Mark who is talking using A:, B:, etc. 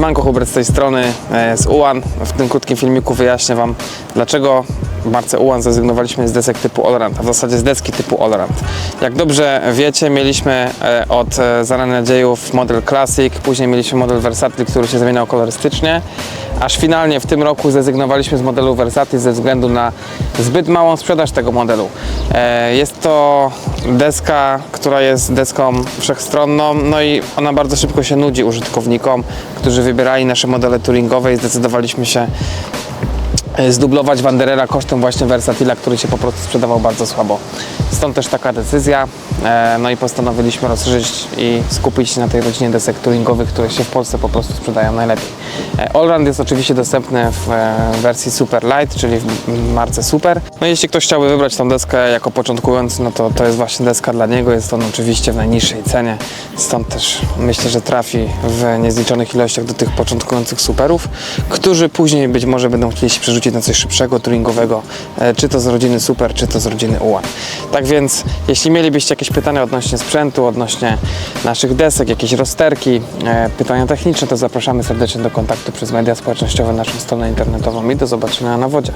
A: Siemanko, Hubert z tej strony, e, z UAN. W tym krótkim filmiku wyjaśnię Wam, dlaczego w marce UAN zrezygnowaliśmy z desek typu Allround, a w zasadzie z deski typu Allround. Jak dobrze wiecie, mieliśmy e, od e, zarania dziejów model Classic, później mieliśmy model Versatile, który się zmieniał kolorystycznie, aż finalnie w tym roku zrezygnowaliśmy z modelu Versatile ze względu na zbyt małą sprzedaż tego modelu. E, Jest to deska, która jest deską wszechstronną, no i ona bardzo szybko się nudzi użytkownikom, którzy wybierali nasze modele touringowe i zdecydowaliśmy się zdublować Wanderera kosztem właśnie Versatila, który się po prostu sprzedawał bardzo słabo. Stąd też taka decyzja. E, No i postanowiliśmy rozszerzyć i skupić się na tej rodzinie desek touringowych, które się w Polsce po prostu sprzedają najlepiej. E, Allround jest oczywiście dostępny w e, wersji Super Light, czyli w marce Super. No i jeśli ktoś chciałby wybrać tą deskę jako początkujący, no to to jest właśnie deska dla niego. Jest on oczywiście w najniższej cenie. Stąd też myślę, że trafi w niezliczonych ilościach do tych początkujących superów, którzy później być może będą chcieli się przerzucić na coś szybszego, touringowego, e, czy to z rodziny Super, czy to z rodziny UAN. Tak więc, jeśli mielibyście jakieś pytania odnośnie sprzętu, odnośnie naszych desek, jakieś rozterki, e, pytania techniczne, to zapraszamy serdecznie do kontaktu przez media społecznościowe, naszą stronę internetową i do zobaczenia na wodzie.